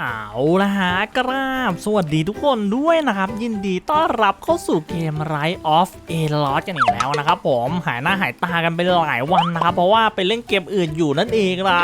เอาละฮะกราบ สวัสดีทุกคนด้วยนะครับ ยินดีต้อนรับเข้าสู่เกม Rise of a l o t กันอีกแล้วนะครับผมหายหน้าหายตากันไปหลายวันนะครับ เพราะว่าไปเล่นเกมอื่นอยู่นั่นเองละ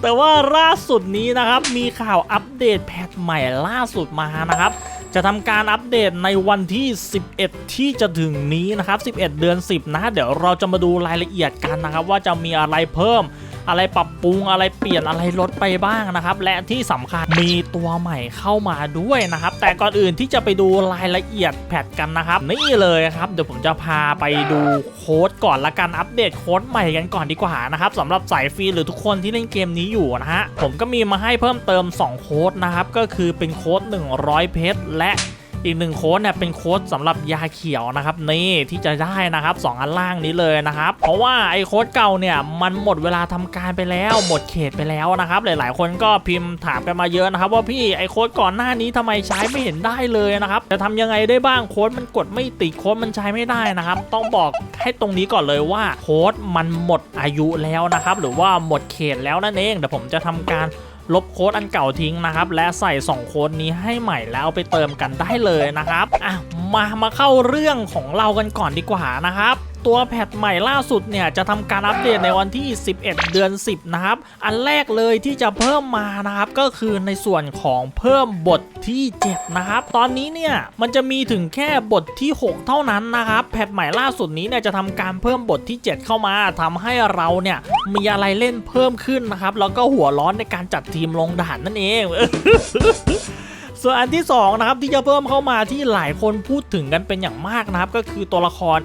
แต่ว่าล่าสุดนี้นะครับ มีข่าวอัปเดตแพทใหม่ล่าสุดมานะครับ จะทำการอัปเดตในวันที่ 11 ที่จะถึงนี้นะครับ 11 เดือน 10 นะ เดี๋ยวเราจะมาดูรายละเอียดกันนะครับ ว่าจะมีอะไรเพิ่ม อะไรปรับปรุงอะไรเปลี่ยนอะไรลดไปบ้างนะครับ และที่สำคัญมีตัวใหม่เข้ามาด้วยนะครับ แต่ก่อนอื่นที่จะไปดูรายละเอียดแพทกันนะครับ นี่เลยครับเดี๋ยวผมจะพาไปดูโค้ดก่อนละกันอัปเดตโค้ดใหม่กันก่อนดีกว่านะครับสำหรับสายฟรีหรือทุกคนที่เล่นเกมนี้อยู่นะฮะผมก็มีมาให้เพิ่มเติม 2 โค้ดนะครับก็คือเป็นโค้ด100 เพชรและ อีกหนึ่งโค้ดเนี่ยเป็นโค้ดสำหรับยาเขียวนะครับนี่ที่จะได้นะครับสองอันล่างนี้เลยนะครับ เพราะว่าไอ้โค้ดเก่าเนี่ยมันหมดเวลาทำการไปแล้วหมดเขตไปแล้วนะครับ หลายๆ คนก็พิมพ์ถามกันมาเยอะนะครับ ว่าพี่ไอ้โค้ดก่อนหน้านี้ทำไมใช้ไม่เห็นได้เลยนะครับจะทำยังไงได้บ้างโค้ดมันกดไม่ติดโค้ดมันใช้ไม่ได้นะครับ ต้องบอกให้ตรงนี้ก่อนเลยว่าโค้ดมันหมดอายุแล้วนะครับ หรือว่าหมดเขตแล้วนั่นเองเดี๋ยวผมจะทำการ ลบโค้ดอันเก่าทิ้งนะครับ และใส่ 2 โค้ดนี้ให้ใหม่แล้วไปเติมกันได้เลยนะครับอะมามาเข้าเรื่องของเรากันก่อนดีกว่านะครับ ตัวแพทใหม่ล่าสุดเนี่ยจะทำการอัปเดตในวันที่ 11 เดือน 10 นะครับ อันแรกเลยที่จะเพิ่มมานะครับ ก็คือในส่วนของเพิ่มบทที่7นะครับ ตอนนี้เนี่ยมันจะมีถึงแค่บทที่ 6 เท่านั้นนะครับ แพทใหม่ล่าสุดนี้เนี่ยจะทำการเพิ่มบทที่ 7 เข้ามาทำให้เราเนี่ยมีอะไรเล่นเพิ่มขึ้นนะครับ แล้วก็หัวร้อนในการจัดทีมลงด่านนั่นเองส่วนอันที่สองนะครับที่จะเพิ่มเข้ามาที่หลายคนพูดถึงกันเป็นอย่างมากนะครับ ก็คือตัวละคร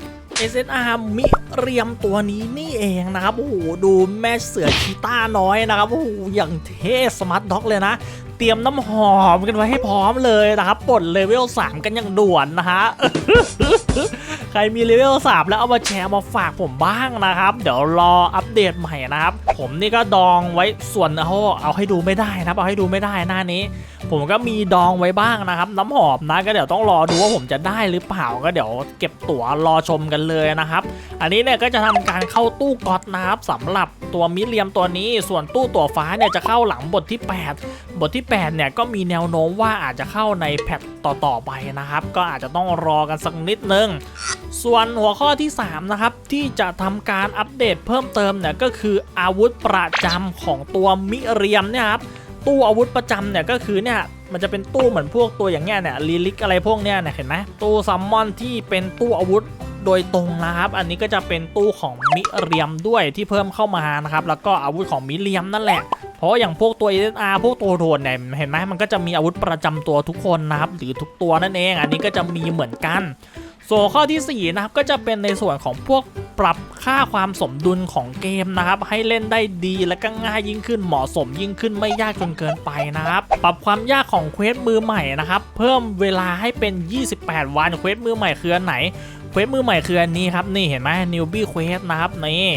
SNR มิเรียมตัวนี้นี่เองนะครับ โอ้โห ดูแม่เสือชีต้าน้อยนะครับ โอ้โห อย่างเท่สมาร์ทด็อกเลยนะ เตรียมน้ำหอมกันไว้ให้พร้อมเลยนะครับปลดเลเวล 3 กันอย่างด่วนนะฮะ ใครมีเลเวล 3 แล้วเอามาแชร์มาฝากผมบ้างนะครับ เดี๋ยวรออัปเดตใหม่นะครับ ผมนี่ก็ดองไว้ส่วนเอาเอาให้ดูไม่ได้นะเอาให้ดูไม่ได้หน้านี้ ผมก็มีดองไว้บ้างนะครับ น้ำหอมนะก็เดี๋ยวต้องรอดูว่าผมจะได้หรือเปล่าก็เดี๋ยวเก็บตั๋วรอชมกันเลยนะครับ อันนี้เนี่ยก็จะทำการเข้าตู้ก๊อตนะครับสำหรับตัวมิเลียมตัวนี้ส่วนตู้ตั๋วฟ้าเนี่ยจะเข้าหลังบทที่ 8 บทที่8เนี่ยก็มีแนวโน้มว่าอาจจะเข้าในแพทต่อๆไปนะครับ ก็อาจจะต้องรอกันสักนิดนึงส่วนหัวข้อที่ 3 นะครับ ที่จะทำการอัปเดตเพิ่มเติมเนี่ยก็คืออาวุธประจำของตัวมิเรียมเนี่ยครับ ตู้อาวุธประจำเนี่ยก็คือเนี่ยมันจะเป็นตู้เหมือนพวกตัวอย่างเงี้ยเนี่ยลีลิกอะไรพวกเนี้ยเนี่ยเห็นไหมตู้ซัมมอนที่เป็นตู้อาวุธโดยตรงนะครับ อันนี้ก็จะเป็นตู้ของมิเรียมด้วยที่เพิ่มเข้ามานะครับ แล้วก็อาวุธของมิเรียมนั่นแหละ เพราะอย่างพวกตัว SR พวกตัวโดนเนี่ยเห็นไหมมันก็จะมีอาวุธประจำตัวทุกคนนะครับหรือทุกตัวนั่นเอง อันนี้ก็จะมีเหมือนกัน ส่วนข้อทีสี่ 4 นะครับ ก็จะเป็นในส่วนของพวกปรับค่าความสมดุลของเกมนะครับ ให้เล่นได้ดีและก็ง่ายยิ่งขึ้นเหมาะสมยิ่งขึ้นไม่ยากจนเกินไปนะครับ ปรับความยากของเควสมือใหม่นะครับ เพิ่มเวลาให้เป็น 28 วันเควสมือใหม่คืออันไหนเควสมือใหม่คืออันนี้ครับ นี่เห็นไหม newbie quest นะครับนี่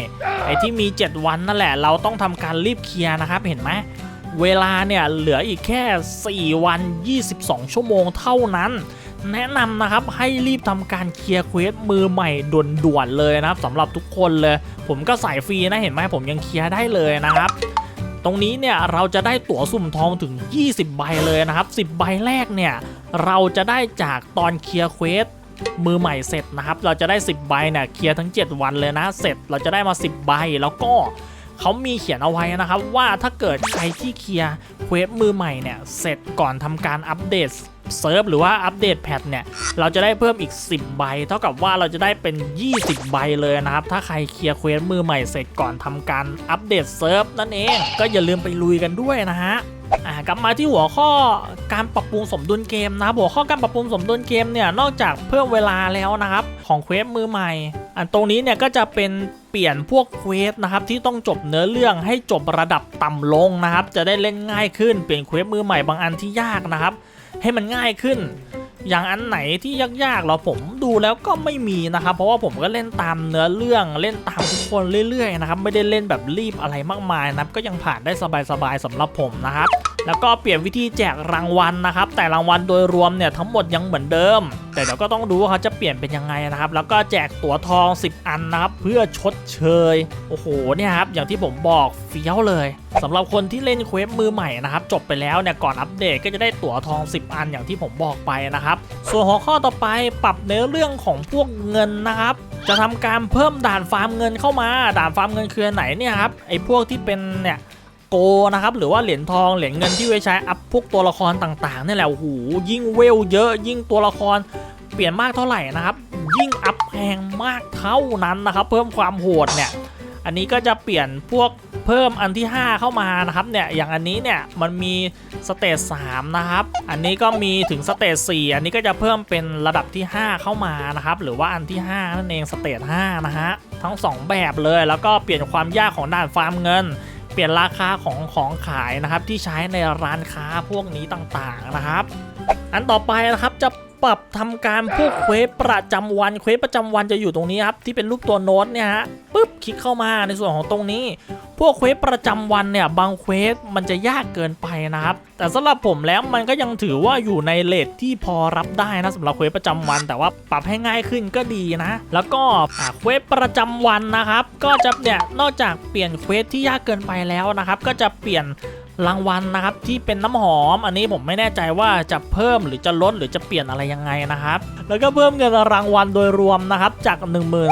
ไอที่มี 7 วันนั่นแหละ เราต้องทำการรีบเคลียร์นะครับเห็นไหมเวลาเนี่ยเหลืออีกแค่ 4 วัน 22 ชั่วโมงเท่านั้น แนะนำนะครับให้รีบทำการเคลียร์เควสมือใหม่ด่วนๆเลยนะครับสำหรับทุกคนเลย ผมก็ใส่ฟรีนะเห็นไหมผมยังเคลียร์ได้เลยนะครับ ตรงนี้เนี่ยเราจะได้ตั๋วสุ่มทองถึง 20 ใบเลยนะครับ 10 ใบแรกเนี่ยเราจะได้จากตอนเคลียร์เควสมือใหม่เสร็จนะครับ เราจะได้ 10 ใบเนี่ยเคลียร์ทั้ง 7 วันเลยนะ เสร็จเราจะได้มา 10 ใบแล้วก็เขามีเขียนเอาไว้นะครับ ว่าถ้าเกิดใครที่เคลียร์เควสมือใหม่เนี่ยเสร็จก่อนทำการอัปเดต เซิร์ฟหรือว่าอัปเดตแพทเนี่ย เราจะได้เพิ่มอีก 10 ใบ เท่ากับว่าเราจะได้เป็น 20 ใบเลยนะครับ ถ้าใครเคลียร์เควสมือใหม่เสร็จก่อนทำการอัปเดตเซิร์ฟนั่นเอง ก็อย่าลืมไปลุยกันด้วยนะฮะอ่ากลับมาที่หัวข้อการปรับปรุงสมดุลเกมนะครับหัวข้อการปรับปรุงสมดุลเกมเนี่ยนอกจากเพิ่มเวลาแล้วนะครับ ของเควสมือใหม่ อันตรงนี้เนี่ยก็จะเป็นเปลี่ยนพวกเควสนะครับที่ต้องจบเนื้อเรื่องให้จบระดับต่ำลงนะครับ จะได้เล่นง่ายขึ้นเปลี่ยนเควสมือใหม่บางอันที่ยากนะครับ ให้มันง่ายขึ้น อย่างอันไหนที่ยากๆเราผมดูแล้วก็ไม่มีนะครับ เพราะว่าผมก็เล่นตามเนื้อเรื่องเล่นตามทุกคนเรื่อยๆนะครับ ไม่ได้เล่นแบบรีบอะไรมากมายนะครับก็ยังผ่านได้สบายๆสำหรับผมนะครับ แล้วก็เปลี่ยนวิธีแจกรางวัลนะครับ แต่รางวัลโดยรวมเนี่ยทั้งหมดยังเหมือนเดิม แต่เดี๋ยวก็ต้องดูว่าเขาจะเปลี่ยนเป็นยังไงนะครับ แล้วก็แจกตั๋วทอง 10 อันนะครับเพื่อชดเชย โอ้โหเนี่ยครับอย่างที่ผมบอกเฟี้ยวเลยสำหรับคนที่เล่นเควสมือใหม่นะครับจบไปแล้วเนี่ยก่อนอัปเดตก็จะได้ตั๋วทอง 10 อันอย่างที่ผมบอกไปนะครับ ส่วนหัวข้อต่อไปปรับในเรื่องของพวกเงินนะครับ จะทำการเพิ่มด่านฟาร์มเงินเข้ามา ด่านฟาร์มเงินคืออันไหนเนี่ยครับไอ้พวกที่เป็นเนี่ย โกนะครับหรือว่าเหรียญทองเหรียญเงินที่ไว้ใช้อัพพวกตัวละครต่างๆนี่แหละโอ้โหยิ่งเวลเยอะยิ่งตัวละครเปลี่ยนมากเท่าไหร่นะครับ ยิ่งอัพแพงมากเท่านั้นนะครับ เพิ่มความโหดเนี่ยอันนี้ก็จะเปลี่ยนพวกเพิ่มอันที่ 5 เข้ามานะครับเนี่ยอย่างอันนี้เนี่ยมันมีสเตจ3นะครับ อันนี้ก็มีถึงสเตจ4อันนี้ก็จะเพิ่มเป็นระดับที่ 5 เข้ามานะครับ หรือว่าอันที่ 5 นั่นเองสเตจ5นะฮะทั้ง 2 แบบเลยแล้วก็เปลี่ยนความยากของด่านฟาร์มเงิน เปลี่ยนราคาของของขายนะครับที่ใช้ในร้านค้าพวกนี้ต่างๆนะครับ อันต่อไปนะครับจะ ปรับทำการพวกเควสประจำวันเควสประจำวันจะอยู่ตรงนี้ครับที่เป็นรูปตัวโน้ตเนี่ยฮะปุ๊บคลิกเข้ามาในส่วนของตรงนี้ พวกเควสประจำวันเนี่ยบางเควสมันจะยากเกินไปนะครับ แต่สำหรับผมแล้วมันก็ยังถือว่าอยู่ในเลทที่พอรับได้นะสำหรับเควสประจำวัน แต่ว่าปรับให้ง่ายขึ้นก็ดีนะ แล้วก็เควสประจำวันนะครับ ก็จะเนี่ยนอกจากเปลี่ยนเควสที่ยากเกินไปแล้วนะครับ ก็จะเปลี่ยน รางวัลนะครับที่เป็นน้ำหอม อันนี้ผมไม่แน่ใจว่าจะเพิ่มหรือจะลดหรือจะเปลี่ยนอะไรยังไงนะครับ แล้วก็เพิ่มเงินรางวัลโดยรวมนะครับจาก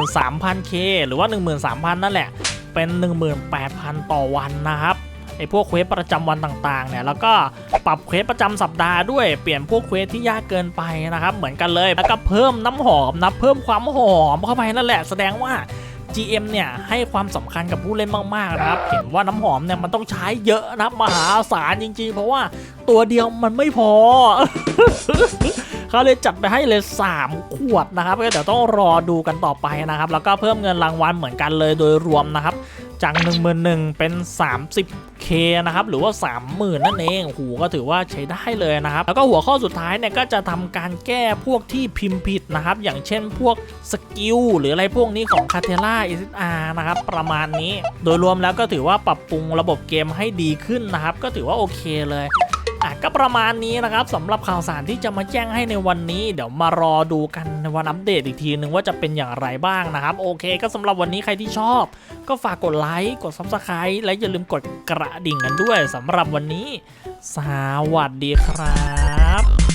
13,000K หรือว่า 13,000 นั่นแหละ เป็น 18,000 ต่อวันนะครับไอพวกเควสประจำวันต่างๆเนี่ยแล้วก็ปรับเควสประจำสัปดาห์ด้วยเปลี่ยนพวกเควสที่ยากเกินไปนะครับ เหมือนกันเลยแล้วก็เพิ่มน้ำหอมนะเพิ่มความหอมเข้าไปนั่นแหละ แสดงว่า GM เนี่ยให้ความสำคัญกับผู้เล่นมากๆนะครับ เห็นว่าน้ำหอมเนี่ยมันต้องใช้เยอะนะครับมหาศาลจริงๆ เพราะว่าตัวเดียวมันไม่พอเขาเลยจัดไปให้เลย 3 ขวดนะครับก็เดี๋ยวต้องรอดูกันต่อไปนะครับ แล้วก็เพิ่มเงินรางวัลเหมือนกันเลยโดยรวมนะครับ จาก 1 1 0 0 0 เป็น 30k นะครับ หรือว่า 30,000 นั่นเองหูก็ถือว่าใช้ได้เลยนะครับ แล้วก็หัวข้อสุดท้ายเนี่ยก็จะทำการแก้พวกที่พิมพ์ผิดนะครับ อย่างเช่นพวกสกิลหรืออะไรพวกนี้ของคาเทล่า SSR นะครับ ประมาณนี้ โดยรวมแล้วก็ถือว่าปรับปรุงระบบเกมให้ดีขึ้นนะครับ ก็ถือว่าโอเคเลย อะก็ประมาณนี้นะครับสำหรับข่าวสารที่จะมาแจ้งให้ในวันนี้ เดี๋ยวมารอดูกันในวันอัปเดตอีกทีนึงว่าจะเป็นอย่างไรบ้างนะครับ โอเค ก็สำหรับวันนี้ใครที่ชอบ ก็ฝากกดไลค์กดซับสไคร b e และอย่าลืมกดกระดิ่งกันด้วยสำหรับวันนี้ สวัสดีครับ